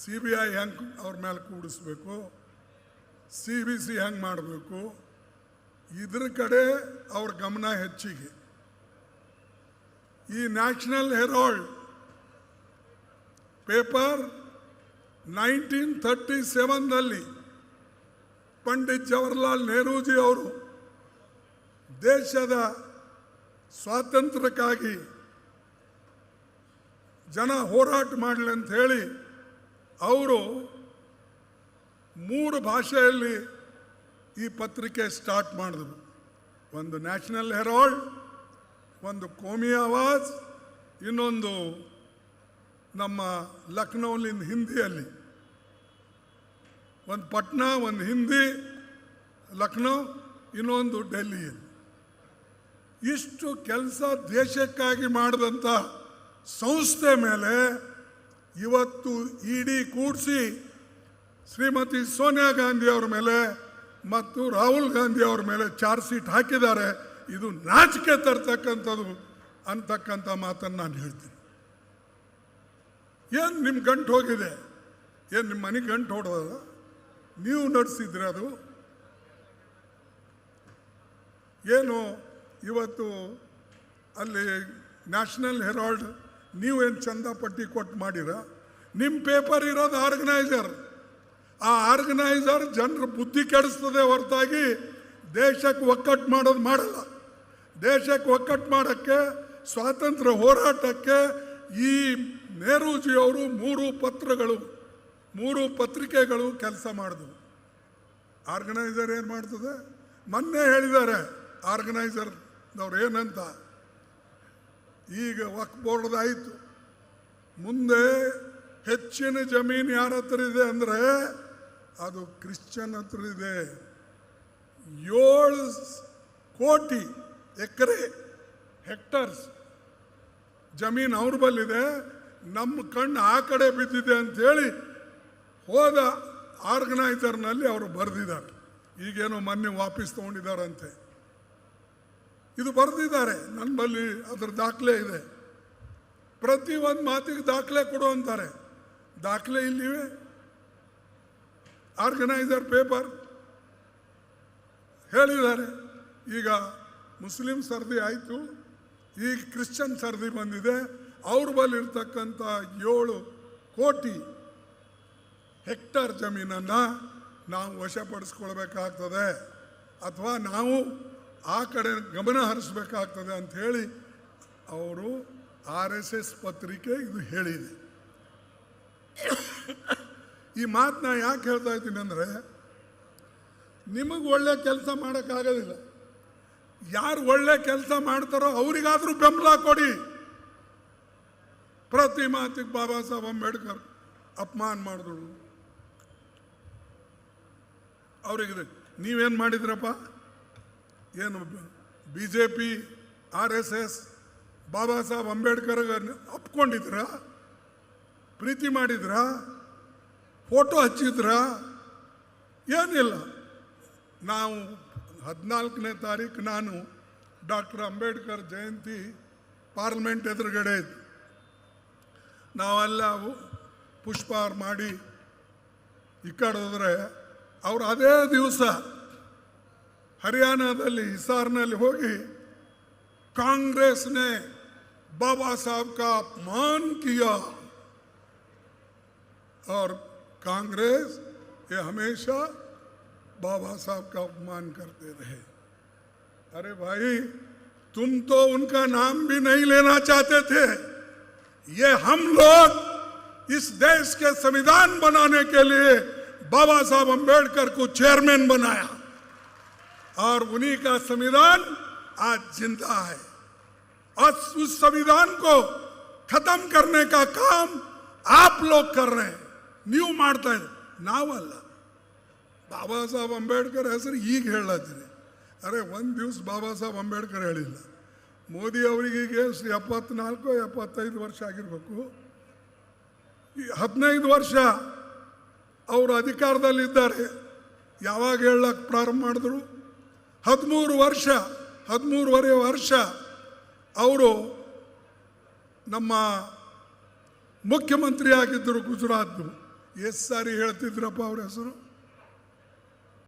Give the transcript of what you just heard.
C B I ಹೆಂಗೆ ಅವ್ರ ಮೇಲೆ ಕೂಡಿಸ್ಬೇಕು? ಸಿ ಬಿ ಸಿ ಹೆಂಗೆ ಮಾಡಬೇಕು? ಇದ್ರ ಕಡೆ ಅವ್ರ ಗಮನ ಹೆಚ್ಚಿಗೆ. ಈ National Herald paper nineteen thirty ಸೆವೆನ್ನಲ್ಲಿ Pandit Jawaharlal Nehruji ಅವರು ದೇಶದ ಸ್ವಾತಂತ್ರ್ಯಕ್ಕಾಗಿ ಜನ ಹೋರಾಟ ಮಾಡಲಿ ಅಂತ ಹೇಳಿ ಅವರು ಮೂರು ಭಾಷೆಯಲ್ಲಿ ಈ ಪತ್ರಿಕೆ ಸ್ಟಾರ್ಟ್ ಮಾಡಿದ್ರು. ಒಂದು ನ್ಯಾಷನಲ್ ಹೆರಾಲ್ಡ್, ಒಂದು ಕೋಮಿ ಆವಾಜ್, ಇನ್ನೊಂದು ನಮ್ಮ ಲಕ್ನೋಲಿಂದ ಹಿಂದಿಯಲ್ಲಿ. ಒಂದು ಪಟ್ನಾ, ಒಂದು ಹಿಂದಿ, ಲಕ್ನೋ, ಇನ್ನೊಂದು ಡೆಲ್ಲಿಯಲ್ಲಿ. ಇಷ್ಟು ಕೆಲಸ ದೇಶಕ್ಕಾಗಿ ಮಾಡಿದಂಥ ಸಂಸ್ಥೆ ಮೇಲೆ ಇವತ್ತು ಇಡಿ ಕೂಡಿಸಿ ಶ್ರೀಮತಿ ಸೋನಿಯಾ ಗಾಂಧಿ ಅವರ ಮೇಲೆ ಮತ್ತು ರಾಹುಲ್ ಗಾಂಧಿ ಅವರ ಮೇಲೆ ಚಾರ್ಜ್ ಶೀಟ್ ಹಾಕಿದ್ದಾರೆ. ಇದು ನಾಚಿಕೆ ತರ್ತಕ್ಕಂಥದ್ದು ಅಂತಕ್ಕಂಥ ಮಾತನ್ನು ನಾನು ಹೇಳ್ತೀನಿ. ಏನು ನಿಮ್ಮ ಗಂಟು ಹೋಗಿದೆ? ಏನು ನಿಮ್ಮ ಮನೆಗೆ ಗಂಟು ಹೊಡೆದ ನೀವು ನಡೆಸಿದ್ರೆ ಅದು. ಏನು ಇವತ್ತು ಅಲ್ಲಿ ನ್ಯಾಷನಲ್ ಹೆರಾಲ್ಡ್ ನೀವೇನು ಚಂದ ಪಟ್ಟಿ ಕೊಟ್ಟು ಮಾಡಿರ ನಿಮ್ಮ ಪೇಪರ್ ಇರೋದು ಆರ್ಗನೈಸರ್ ಆ ಆರ್ಗನೈಸರ್ ಜನರ ಬುದ್ಧಿ ಕೆಡಿಸ್ತದೆ ಹೊರತಾಗಿ ದೇಶಕ್ಕೆ ಒಕ್ಕಟ್ಟು ಮಾಡೋದು ಮಾಡಲ್ಲ. ದೇಶಕ್ಕೆ ಒಕ್ಕಟ್ಟು ಮಾಡೋಕ್ಕೆ, ಸ್ವಾತಂತ್ರ್ಯ ಹೋರಾಟಕ್ಕೆ ಈ ನೆಹರೂಜಿಯವರು ಮೂರು ಪತ್ರಗಳು, ಮೂರು ಪತ್ರಿಕೆಗಳು ಕೆಲಸ ಮಾಡಿದವು. ಆರ್ಗನೈಸರ್ ಏನು ಮಾಡ್ತದೆ? ಮೊನ್ನೆ ಹೇಳಿದ್ದಾರೆ ಆರ್ಗನೈಸರ್ನವ್ರು ಏನಂತ? ಈಗ ವಕ್ ಬೋರ್ಡ್ದಾಯಿತು ಮುಂದೆ ಹೆಚ್ಚಿನ ಜಮೀನು ಯಾರ ಹತ್ರ ಇದೆ ಅಂದರೆ ಅದು ಕ್ರಿಶ್ಚಿಯನ್ ಹತ್ರ ಇದೆ. ಏಳು ಕೋಟಿ ಎಕರೆ ಹೆಕ್ಟರ್ಸ್ ಜಮೀನು ಅವ್ರ ಬಲ್ಲಿದೆ. ನಮ್ಮ ಕಣ್ಣು ಆ ಕಡೆ ಬಿದ್ದಿದೆ ಅಂಥೇಳಿ ಹೋದ ಆರ್ಗನೈಸರ್ನಲ್ಲಿ ಅವರು ಬರೆದಿದ್ದಾರೆ. ಈಗೇನೋ ಮೊನ್ನೆ ವಾಪಸ್ ತೊಗೊಂಡಿದ್ದಾರಂತೆ. ಇದು ಬರೆದಿದ್ದಾರೆ. ನನ್ನ ಬಳಿ ಅದ್ರ ದಾಖಲೆ ಇದೆ. ಪ್ರತಿ ಒಂದು ಮಾತಿಗೆ ದಾಖಲೆ ಕೊಡು ಅಂತಾರೆ. ದಾಖಲೆ ಇಲ್ಲಿವೆ. ಆರ್ಗನೈಸರ್ ಪೇಪರ್ ಹೇಳಿದ್ದಾರೆ. ಈಗ ಮುಸ್ಲಿಂ ಸರ್ದಿ ಆಯಿತು. ಈಗ ಕ್ರಿಶ್ಚಿಯನ್ ಸರ್ದಿ ಬಂದಿದೆ. ಅವ್ರ ಬಳಿ ಇರ್ತಕ್ಕಂಥ ಏಳು ಕೋಟಿ ಹೆಕ್ಟರ್ ಜಮೀನನ್ನು ನಾವು ವಶಪಡಿಸ್ಕೊಳ್ಬೇಕಾಗ್ತದೆ. ಅಥವಾ ನಾವು ಆ ಕಡೆ ಗಮನ ಹರಿಸ್ಬೇಕಾಗ್ತದೆ ಹೇಳಿ ಅವರು ಆರ್ ಎಸ್ ಎಸ್ ಪತ್ರಿಕೆ ಇದು ಹೇಳಿದೆ. ಈ ಮಾತನ್ನ ಯಾಕೆ ಹೇಳ್ತಾ ಇದ್ದೀನಿ ಅಂದರೆ, ನಿಮಗೆ ಒಳ್ಳೆ ಕೆಲಸ ಮಾಡೋಕ್ಕಾಗೋದಿಲ್ಲ. ಯಾರು ಒಳ್ಳೆ ಕೆಲಸ ಮಾಡ್ತಾರೋ ಅವರಿಗಾದರೂ ಬೆಂಬಲ ಕೊಡಿ. ಪ್ರತಿ ಮಾತಿಗೆ ಬಾಬಾ ಸಾಹೇಬ್ ಅಂಬೇಡ್ಕರ್ ಅಪಮಾನ ಮಾಡಿದ್ರು ಅವ್ರಿಗೆ ನೀವೇನು ಮಾಡಿದ್ರಪ್ಪ? ಏನು B J P R S S, Baba Saheb Ambedkar ಅಪ್ಕೊಂಡಿದ್ರ ಪ್ರೀತಿ ಮಾಡಿದ್ರ? ಫೋಟೋ ಹಚ್ಚಿದ್ರ? ಏನಿಲ್ಲ. ನಾವು ಹದಿನಾಲ್ಕನೇ ತಾರೀಕು ನಾನು ಡಾಕ್ಟರ್ ಅಂಬೇಡ್ಕರ್ ಜಯಂತಿ ಪಾರ್ಲಿಮೆಂಟ್ ಎದುರುಗಡೆ ಇತ್ತು ನಾವೆಲ್ಲ ಪುಷ್ಪಾರ್ ಮಾಡಿ ಈ ಕಡೆ ಹೋದ್ರೆ ಅವ್ರು ಅದೇ ದಿವಸ ಹರಿಯಾಣದಲ್ಲಿ ಹಿಸಾರ್ನಲ್ಲಿ ಹೋಗಿ कांग्रेस ने बाबा साहब का अपमान किया और कांग्रेस ये हमेशा बाबा साहब का अपमान करते रहे अरे भाई तुम तो उनका नाम भी नहीं लेना चाहते थे ये हम लोग इस देश के संविधान बनाने के लिए बाबा साहब अंबेडकर को चेयरमैन बनाया और उन्हीं का संविधान आज जिंदा है और उस संविधान को खत्म करने का काम आप लोग कर रहे हैं ನೀವು ಮಾಡ್ತಾ ಇದ್ದೀರಿ ನಾವಲ್ಲ ಬಾಬಾ ಸಾಹೇಬ್ ಅಂಬೇಡ್ಕರ್ ಹೆಸರು ಈಗ ಹೇಳತ್ತೀರಿ ಅರೆ ಒಂದು ದಿವಸ ಬಾಬಾ ಸಾಹೇಬ್ ಅಂಬೇಡ್ಕರ್ ಹೇಳಿಲ್ಲ ಮೋದಿ ಅವರಿಗೆ ಈಗ ಎಷ್ಟು ಎಪ್ಪತ್ನಾಲ್ಕು ಎಪ್ಪತ್ತೈದು ವರ್ಷ ಆಗಿರಬೇಕು ಈ ಹದಿನೈದು ವರ್ಷ ಅವರು ಅಧಿಕಾರದಲ್ಲಿದ್ದಾರೆ ಯಾವಾಗ ಹೇಳಕ್ಕೆ ಪ್ರಾರಂಭ ಮಾಡಿದ್ರು ಹದಿಮೂರು ವರ್ಷ ಹದಿಮೂರುವರೆ ವರ್ಷ ಅವರು ನಮ್ಮ ಮುಖ್ಯಮಂತ್ರಿ ಆಗಿದ್ದರು ಗುಜರಾತ್ನು ಎಷ್ಟು ಸಾರಿ ಹೇಳ್ತಿದ್ರಪ್ಪ ಅವ್ರ ಹೆಸರು?